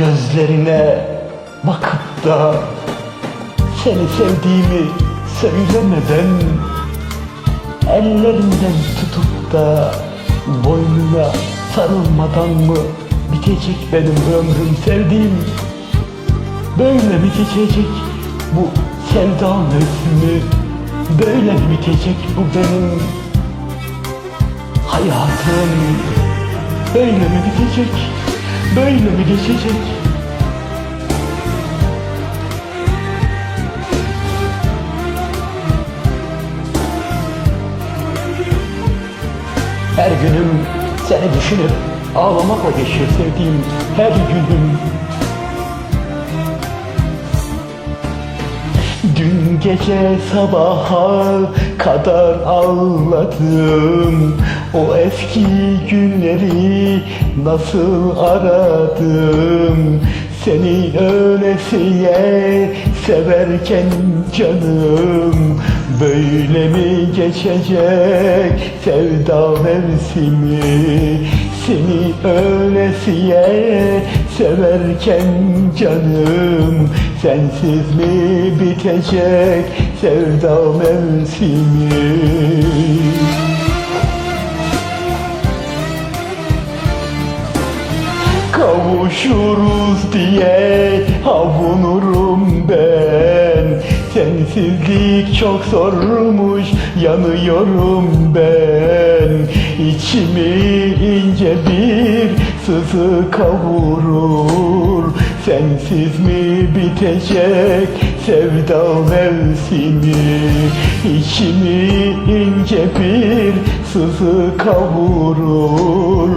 Gözlerine bakıp da seni sevdiğimi söylemeden Ellerinden tutup da boynuna sarılmadan mı bitecek benim ömrüm sevdiğim? Böyle mi geçecek bu sevda mevsimi? Böyle mi bitecek bu benim hayatım? Böyle mi bitecek Böyle mi geçecek. Her günüm seni düşünüp ağlamakla geçiyor sevdiğim her günüm Dün gece sabaha kadar ağladım. O eski günleri nasıl aradım? Seni öylesiye severken canım Böyle mi geçecek sevda mevsimi? Seni öylesiye severken canım Sensiz mi bitecek sevda mevsimi? Kavuşuruz diye avunurum ben. Sensizlik çok zormuş yanıyorum ben. İçimi ince bir sızı kavurur Sensiz mi bitecek sevda mevsimi? İçimi ince bir sızı kavurur.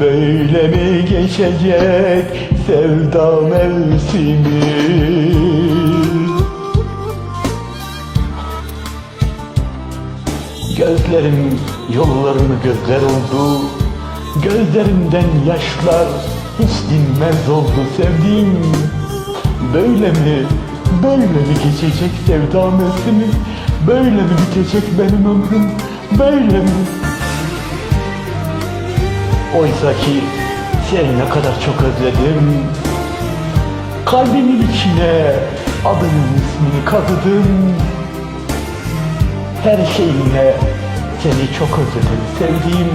Böyle mi geçecek sevda mevsimi? Gözlerim yollarını gözler oldu. Gözlerimden yaşlar hiç dinmez oldu sevdiğim. Böyle mi, böyle mi geçecek sevda mevsimi? Böyle mi bitecek benim ömrüm, böyle mi? Oysa ki seni ne kadar çok özledim. Kalbimin içine adının ismini kazıdım her şeyinle seni çok özledim sevdiğim.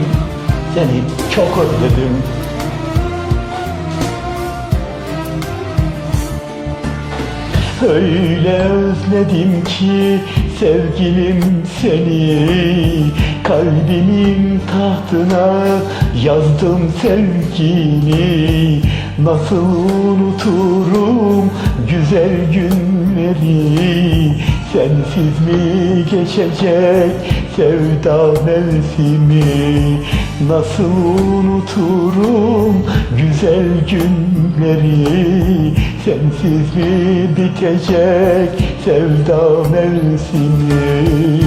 Seni çok özledim Öyle özledim ki sevgilim seni Kalbimin tahtına yazdım sevgini. Nasıl unuturum güzel günleri Sensiz mi geçecek sevda mevsimi? Nasıl unuturum güzel günleri Sensiz mi bitecek sevda mevsimi.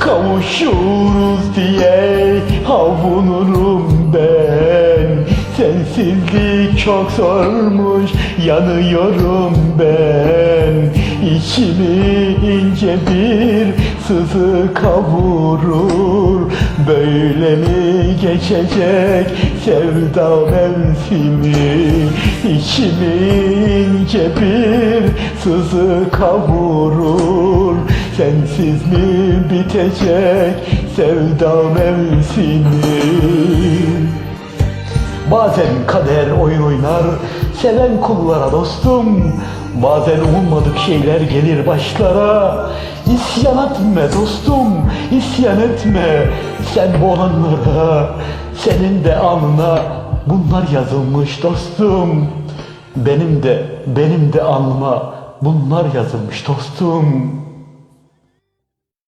Kavuşuruz diye avunurum ben. Sensizlik çok zormuş yanıyorum ben. İçimi ince bir sızı kavurur Böyle mi geçecek sevda mevsimi İçimi ince bir sızı kavurur. Sensiz mi bitecek sevda mevsimi? Bazen kader oyun oynar Seven kullara dostum. Bazen ummadık şeyler gelir başlara İsyan etme dostum isyan etme. Sen bu olanlara Senin de alnına Bunlar yazılmış dostum. Benim de benim de alnıma Bunlar yazılmış dostum